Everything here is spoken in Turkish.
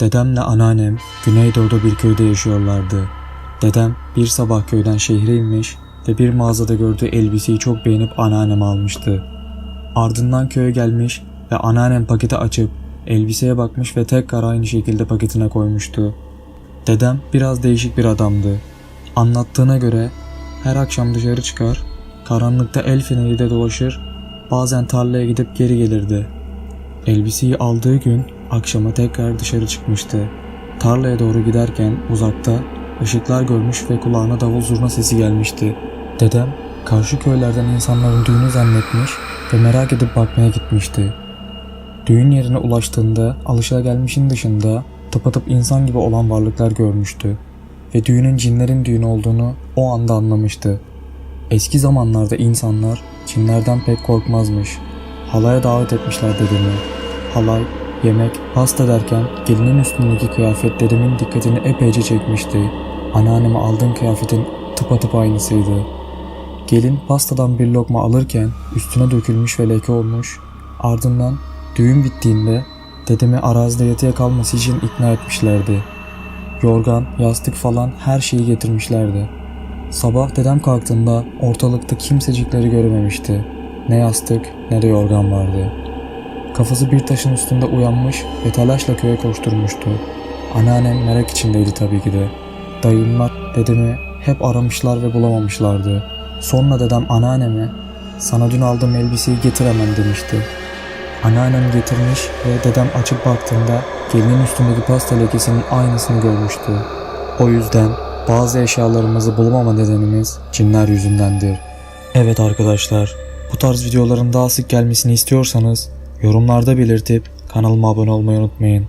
Dedemle anneannem Güneydoğu'da bir köyde yaşıyorlardı. Dedem bir sabah köyden şehre inmiş ve bir mağazada gördüğü elbiseyi çok beğenip anneanneme almıştı. Ardından köye gelmiş ve anneannem paketi açıp elbiseye bakmış ve tekrar aynı şekilde paketine koymuştu. Dedem biraz değişik bir adamdı. Anlattığına göre her akşam dışarı çıkar, karanlıkta el feneriyle dolaşır, bazen tarlaya gidip geri gelirdi. Elbiseyi aldığı gün akşama tekrar dışarı çıkmıştı. Tarlaya doğru giderken uzakta ışıklar görmüş ve kulağına davul zurna sesi gelmişti. Dedem karşı köylerden insanların düğünü zannetmiş ve merak edip bakmaya gitmişti. Düğün yerine ulaştığında alışılagelmişin dışında tıpatıp insan gibi olan varlıklar görmüştü ve düğünün cinlerin düğünü olduğunu o anda anlamıştı. Eski zamanlarda insanlar cinlerden pek korkmazmış. Halaya davet etmişler dedemi. Halay, yemek, pasta derken gelinin üstündeki kıyafet dedemin dikkatini epeyce çekmişti. Anneanneme aldığım kıyafetin tıpatıp aynısıydı. Gelin pastadan bir lokma alırken üstüne dökülmüş ve leke olmuş. Ardından düğün bittiğinde dedemi arazide yatıya kalması için ikna etmişlerdi. Yorgan, yastık falan her şeyi getirmişlerdi. Sabah dedem kalktığında ortalıkta kimsecikleri görememişti. Ne yastık ne de yorgan vardı. Kafası bir taşın üstünde uyanmış ve telaşla köye koşturmuştu. Anneannem merak içindeydi tabii ki de. Dayımlar dedemi hep aramışlar ve bulamamışlardı. Sonra dedem anneanneme sana dün aldığım elbiseyi getir hemen demişti. Anneannem getirmiş ve dedem açıp baktığında gelinin üstündeki pasta lekesinin aynısını görmüştü. O yüzden bazı eşyalarımızı bulamama nedenimiz cinler yüzündendir. Evet arkadaşlar, bu tarz videoların daha sık gelmesini istiyorsanız yorumlarda belirtip kanalıma abone olmayı unutmayın.